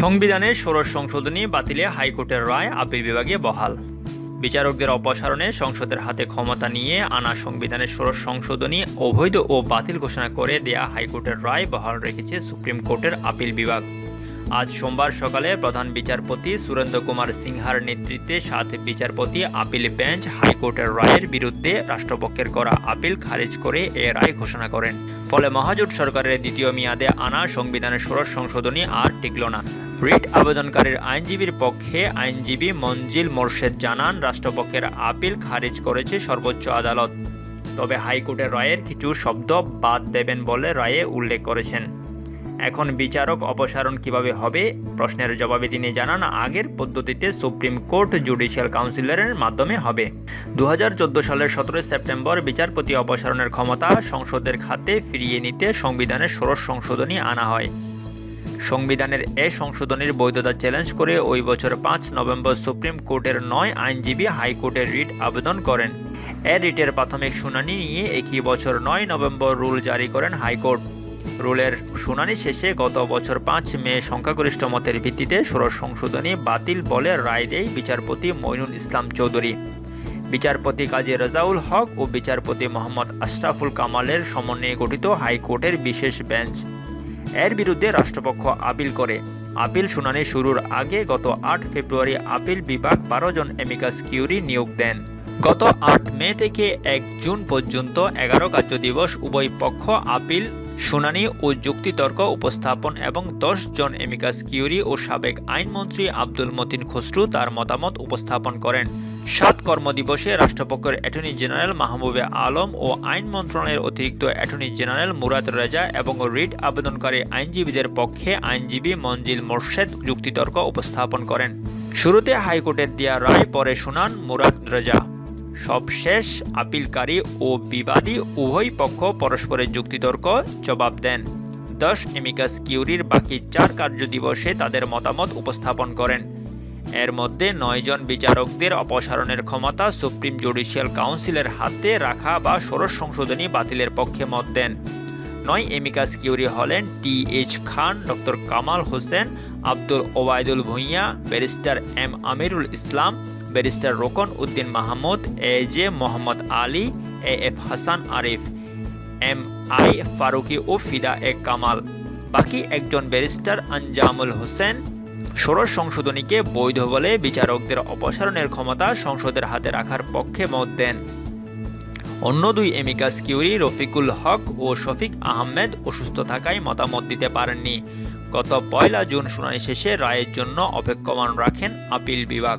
সংবিধানের ষোড়শ সংশোধনী বাতিলে হাইকোর্টের রায় আপিল বিভাগে বহাল। বিচারকদের অপসারণে সংসদের হাতে ক্ষমতা নিয়ে আনা সংবিধানের ষোড়শ সংশোধনী অবৈধ ও বাতিল ঘোষণা করে দেয়া হাইকোর্টের রায় বহাল রেখেছে সুপ্রিম কোর্টের আপিল বিভাগ। আজ সোমবার সকালে প্রধান বিচারপতি সুরেন্দ্র কুমার সিনহার নেতৃত্বে সাত বিচারপতি আপিল বেঞ্চ হাইকোর্টের রায়ের বিরুদ্ধে রাষ্ট্রপক্ষের করা আপিল খারিজ করে এ রায় ঘোষণা করেন। ফলে মহাজোট সরকারের দ্বিতীয় মেয়াদে আনা সংবিধানের ষোড়শ সংশোধনী আর টিকল না। রিট আবেদনকারীর আইনজীবীর পক্ষে আইনজীবী মঞ্জিল মোর্শেদ জানান, রাষ্ট্রপক্ষের আপিল খারিজ করেছে সর্বোচ্চ আদালত। তবে হাইকোর্টের রায়ের কিছু শব্দ বাদ দেবেন বলে রায়ে উল্লেখ করেছেন। এখন বিচারক অপসারণ কীভাবে হবে? প্রশ্নের জবাবে তিনি জানান, আগের পদ্ধতিতে সুপ্রিম কোর্ট জুডিশিয়াল কাউন্সিলের মাধ্যমে হবে। দু হাজার চোদ্দ সালের সতেরোই সেপ্টেম্বর বিচারপতি অপসারণের ক্ষমতা সংসদের খাতে ফিরিয়ে নিতে সংবিধানের ষোড়শ সংশোধনী আনা হয়। সংবিধানের এ সংশোধনীর বৈধতা চ্যালেঞ্জ করে ওই বছর পাঁচ নভেম্বর সুপ্রিম কোর্টের নয় আইনজীবী হাইকোর্টের রিট আবেদন করেন। এ রিটের প্রাথমিক শুনানি নিয়ে একই বছর নয় নভেম্বর রুল জারি করেন হাইকোর্ট। রুলের শুনানি শেষে গত বছর পাঁচ মে সংখ্যাগরিষ্ঠ মতের ভিত্তিতে ষোড়শ সংশোধনী বাতিল বলে রায় দেয় বিচারপতি মইনুল ইসলাম চৌধুরী। বিচারপতি কাজী রাজাউল হক ও বিচারপতি মোহাম্মদ আশরাফুল কামালের সমন্বয়ে গঠিত হাইকোর্টের বিশেষ বেঞ্চ। এর বিরুদ্ধে রাষ্ট্রপক্ষ আপিল করে। আপিল শুনানি শুরুর আগে গত আট ফেব্রুয়ারি আপিল বিভাগ বারো জন এমিকাস কিউরি নিয়োগ দেন। গত আট মে থেকে এক জুন পর্যন্ত এগারো কার্য দিবস উভয় পক্ষ আপিল শুনানি ও যুক্তিতর্ক উপস্থাপন এবং দশ জন এমিকাস কিউরি ও সাবেক আইনমন্ত্রী আব্দুল মতিন খসরু তার মতামত উপস্থাপন করেন। সাত কর্মদিবসে রাষ্ট্রপক্ষের অ্যাটর্নি জেনারেল মাহবুবে আলম ও আইন মন্ত্রণালয়ের অতিরিক্ত অ্যাটর্নি জেনারেল মুরাদ রেজা এবং রিট আবেদনকারী আইনজীবীদের পক্ষে আইনজীবী মঞ্জিল মোর্শেদ যুক্তিতর্ক উপস্থাপন করেন। শুরুতে হাইকোর্টের দেওয়া রায় পরে শুনান মুরাদ রেজা। সবশেষ আপিলকারী ও বিবাদী উভয় পক্ষ পরস্পরের যুক্তিতর্ক জবাব দেন। দশ এমিকাস কিউরির বাকি চার কার্যদিবসে তাদের মতামত উপস্থাপন করেন। এর মধ্যে নয়জন বিচারকদের অপসারণের ক্ষমতা সুপ্রিম জুডিশিয়াল কাউন্সিলের হাতে রাখা বা ষোড়শ সংশোধনী বাতিলের পক্ষে মত দেন। নয় এমিকাস কিউরি হলেন T H Khan, doctor Kamal Hossain, Abdul Obaidul Bhuiyan, barrister M Amirul Islam barrister Rokon Uddin Mahmud A J Mohammad Ali A F Hasan Arif M I Faruqui O Fida A Kamal. বাকি একজন barrister আঞ্জামুল Hossain, ষোড়শ সংশোধনীকে বৈধ বলে বিচারকদের অপসারণের ক্ষমতা সংসদের হাতে রাখার পক্ষে মত দেন। অন্য দুই এমিকাস কিউরি রফিকুল হক ও শফিক আহমেদ অসুস্থ থাকায় মতামত দিতে পারেননি। গত পয়লা জুন শুনানি শেষে রায়ের জন্য অপেক্ষমান রাখেন আপিল বিভাগ।